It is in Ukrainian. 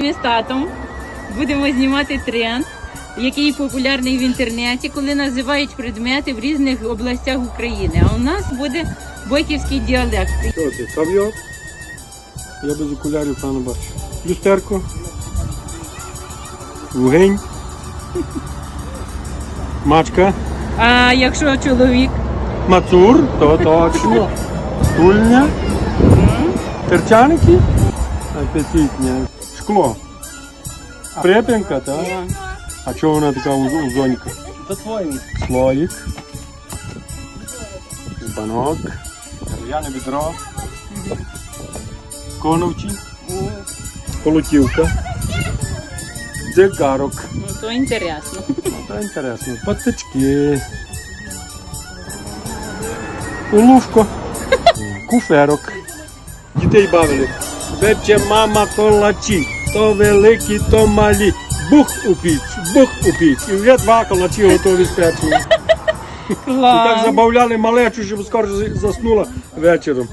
Ми з татом будемо знімати тренд, який популярний в інтернеті, коли називають предмети в різних областях України. А у нас буде бойківський діалект. Що це? Кав'яр? Я без окулярів певно бачу. Люстерко. Вугень. Мачка. А якщо чоловік, Мацур, то точно. Тульня. Терчаники. Апетитня. Шкло. Припинка, так? А чого вона така уз- узонька? Це твоє. Слоїк. Збанок. Дерев'яне відро. Коновчі. Колотівка. Дзигарок. ну то інтересно. Це інтересно. Пацички. Улушко. Куферок. Дітей бавили. Вече мама колачі. То великі, то малі. Бух у піч, бух у піч. І вже два колачі готові спечені. І так забавляли малечу, щоб скоро заснула вечором.